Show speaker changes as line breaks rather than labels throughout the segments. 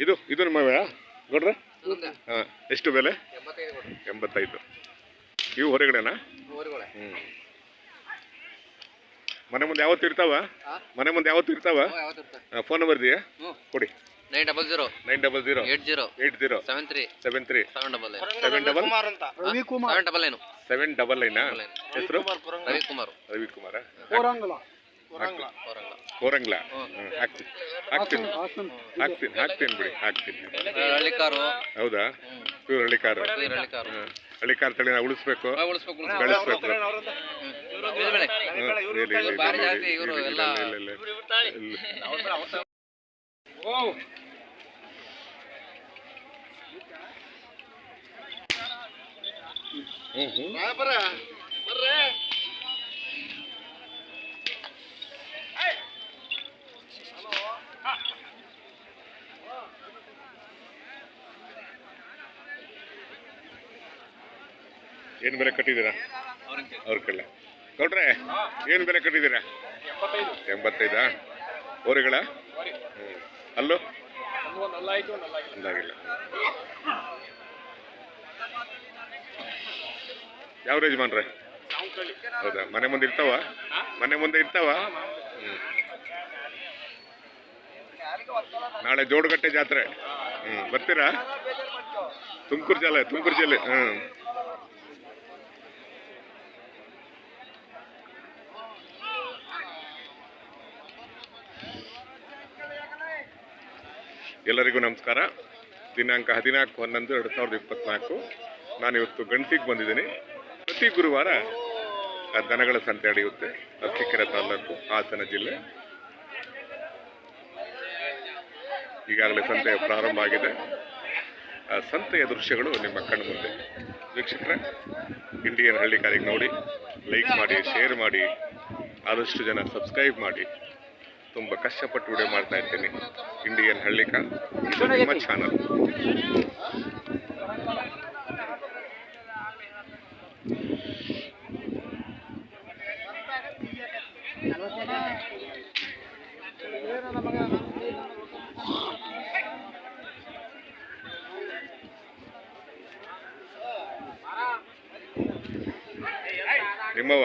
ಇದು ಇದು ನಿಮ್ಮ ನೋಡ್ರೆ
ಇದೊಂದೇ.
ಹಾಂ ಎಷ್ಟು ಬೆಲೆ?
ಎಂಬತ್ತೈದು
ಇವು ಹೊರಗಡೆನಾ? ಹ್ಞೂ ಮನೆ ಮುಂದೆ ಯಾವತ್ತು ಇರ್ತಾವ? ಮನೆ ಮುಂದೆ ಯಾವತ್ತು ಇರ್ತಾವ? ಫೋನ್ ನಂಬರ್ ಇದೆಯಾ? ಕೊಡಿ.
Nine double zero.
Nine double zero.
Eight zero.
Eight zero.
Seven three.
Seven three.
Seven double
seven double?
Seven double nine.
Seven double Naina? ಹೆಸರು?
ರವಿಕುಮಾರ್
ರವಿಕುಮಾರ.
ಕೋರಂಗ್ಲಾ
ಕೋರಂಗ್ಲಾ
ಹ್ಮ್.
ಹ್ಮ್, ಹಾಕ್ತೀನಿ. ಹಾಕ್ತೀನಿ ಹಾಕ್ತೀನಿ ಬಿಡಿ ಹಾಕ್ತೀನಿ.
ಹಳ್ಳಿಕಾರು
ಹೌದಾ? ಇವ್ರು ಹಳ್ಳಿಕಾರು
ಇವ್ರು ಹಳ್ಳಿಕಾರು
ಹ್ಮ್. ಹಳ್ಳಿಕಾರ ತಳಿನ ಉಳಿಸ್ಬೇಕು.
ಆ, ಉಳಿಸ್ಬೇಕು ಉಳಿಸ್ಬೇಕು.
ಬೆಳೆಸ್ಬೇಕು.
ಹ್ಮ್. ಇವ್ರು ಬೆಳೆ.
ಹ್ಮ್, ಇಲ್ಲ, ಇಲ್ಲ, ಇಲ್ಲ,
ಭಾರಿ
ಇಲ್ಲ,
ಜಾಸ್ತಿ ಇವ್ರು
ಇಲ್ಲ,
ಎಲ್ಲ
ಇಲ್ಲ, ಇಲ್ಲ, ಇಲ್ಲ. ಹ್ಮ್, ಹ್ಮ್. ಏನ್ ಬೆಲೆ ಕಟ್ಟಿದ್ದೀರಾ? ಅವ್ರ ಕಳ್ಳ ನೋಡ್ರೆ ಏನ್ ಬೆಲೆ ಕಟ್ಟಿದ್ದೀರಾ? ಎಂಬತ್ತೈದಾ? ಓರಿಗಳ ಅಲ್ಲೂ ಅಂದಾಗಿಲ್ಲ ಯಾವ ಯಜಮಾನ್ರೆ ಹೌದಾ? ಮನೆ ಮುಂದೆ ಇರ್ತಾವ? ಮನೆ ಮುಂದೆ ಇರ್ತಾವ? ನಾಳೆ ಜೋಡುಗಟ್ಟೆ ಜಾತ್ರೆ. ಹ್ಮ್. ಬರ್ತೀರಾ? ತುಮಕೂರು ಜಿಲ್ಲೆ ತುಮಕೂರು ಜಿಲ್ಲೆ. ಹ್ಮ್. ಎಲ್ಲರಿಗೂ ನಮಸ್ಕಾರ. ದಿನಾಂಕ ಹದಿನಾಲ್ಕು ಹನ್ನೊಂದು ಎರಡು ಸಾವಿರದ ಇಪ್ಪತ್ನಾಲ್ಕು. ನಾನು ಇವತ್ತು ಗಣಸಿಗೆ ಬಂದಿದ್ದೀನಿ. ಪ್ರತಿ ಗುರುವಾರ ದನಗಳ ಸಂತೆ ನಡೆಯುತ್ತೆ. ಅರಸೀಕೆರೆ ತಾಲೂಕು, ಹಾಸನ ಜಿಲ್ಲೆ. ಈಗಾಗಲೇ ಸಂತೆ ಪ್ರಾರಂಭ ಆಗಿದೆ. ಆ ಸಂತೆಯ ದೃಶ್ಯಗಳು ನಿಮ್ಮ ಕಣ್ಣು ಮುಂದೆ. ವೀಕ್ಷಕರ ಇಂಡಿಯನ್ ಹಳ್ಳಿಕಾರಿಗೆ ನೋಡಿ ಲೈಕ್ ಮಾಡಿ ಶೇರ್ ಮಾಡಿ, ಆದಷ್ಟು ಜನ ಸಬ್ಸ್ಕ್ರೈಬ್ ಮಾಡಿ. ತುಂಬ ಕಷ್ಟಪಟ್ಟು ವಿಡಿಯೋ ಮಾಡ್ತಾ ಇರ್ತೀನಿ. ಇಂಡಿಯನ್ ಹಳ್ಳಿಕ. ಇದು ನಿಮ್ಮ ಚಾನಲ್ ನಿಮ್ಮವ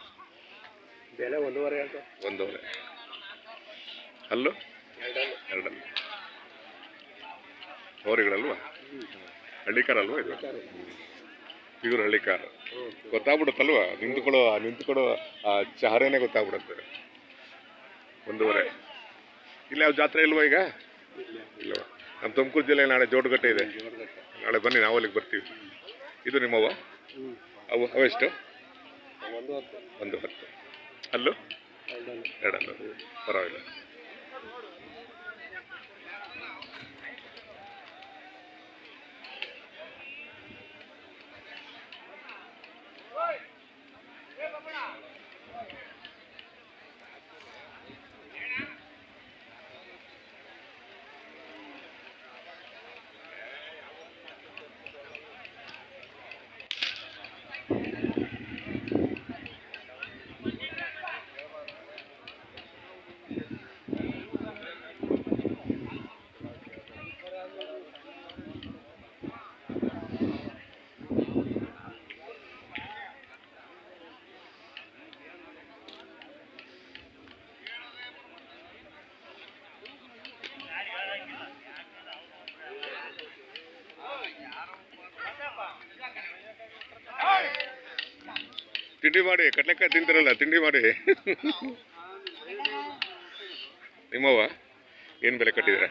ಬೆಲೆ
ಒಂದೂವರೆ ಅಂತ
ಒಂದೂವರೆ. ಅಲ್ಲೂ? ಎರಡಲ್ಲ. ಹೋರಿಗಳಲ್ವಾ? ಹಳ್ಳಿಕಾರ ಅಲ್ವಾ ಇದು ಇವರು ಹಳ್ಳಿಕಾರ. ಗೊತ್ತಾಗ್ಬಿಡುತ್ತಲ್ವಾ? ನಿಂತ್ಕೊಳ್ಳೋ ಆ ನಿಂತ್ಕೊಳ್ಳೋ ಆ ಚಹರೇನೆ ಗೊತ್ತಾಗ್ಬಿಡುತ್ತೆ. ಒಂದೂವರೆ. ಇಲ್ಲ ಯಾವ ಜಾತ್ರೆ ಇಲ್ವಾ ಈಗ? ಇಲ್ಲವಾ ನಮ್ಮ ತುಮಕೂರು ಜಿಲ್ಲೆ ನಾಳೆ ಜೋಡುಗಟ್ಟೆ ಇದೆ. ನಾಳೆ ಬನ್ನಿ ನಾವು ಅಲ್ಲಿಗೆ ಬರ್ತೀವಿ. ಇದು ನಿಮ್ಮವ ಅವು ಅವೆಷ್ಟು
ಒಂದು ಹತ್ತು.
ಅಲ್ಲೂ
ಎರಡಲ್ಲ
ಎರಡಲ್ಲ ಪರವಾಗಿಲ್ಲ ತಿಂಡಿ ಮಾಡಿ ಕಡಲೆಕಾಯಿ ತಿಂತಾರಲ್ಲ ತಿಂಡಿ ಮಾಡಿ. ನಿಮ್ಮವ ಏನು ಬೆಲೆ ಕಟ್ಟಿದ್ದೀರಾ?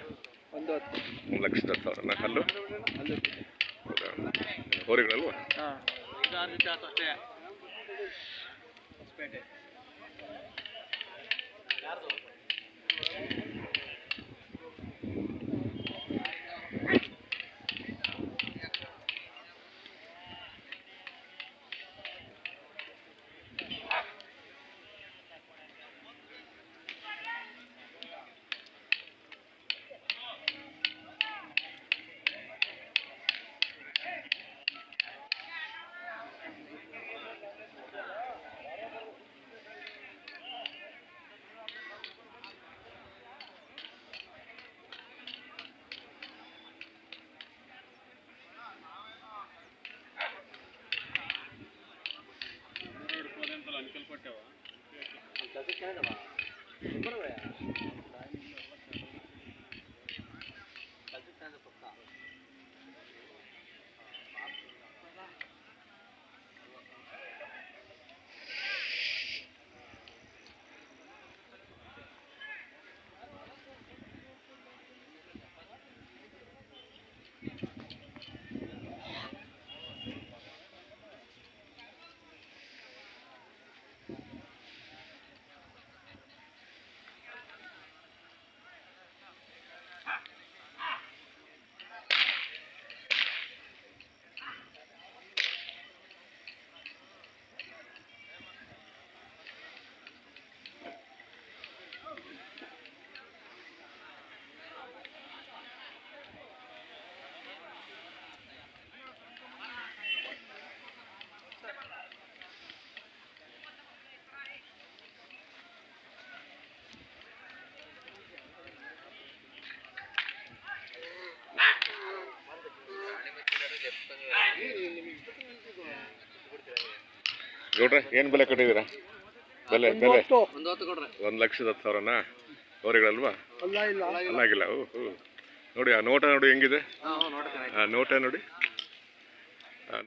ಒಂದು
ಒಂದು ಲಕ್ಷದ ಹತ್ತು ಸಾವಿರ ಅಲ್ಲೂ
ಹೋರಿಗಳಲ್ವ
ಹೌದಾ? ಹೋರಿಗಳಲ್ವಾ?
ಹಾಂ.
ಗೌಡ್ರೆ ಏನು ಬೆಲೆ ಕೊಟ್ಟಿದ್ದೀರಾ? ಬೆಲೆ ಬೆಲೆ.
ಒಂದು
ಒಂದು ಲಕ್ಷದ ಹತ್ತು ಸಾವಿರನಾ? ಅವರಿಗಳಲ್ವಾ
ಅಲ್ಲ ಇಲ್ಲ.
ಅಲ್ಲಾಗಿಲ್ಲ ಓ ನೋಡಿ ಆ ನೋಟ ನೋಡಿ ಹೆಂಗಿದೆ? ಆ ನೋಟ ನೋಡಿ.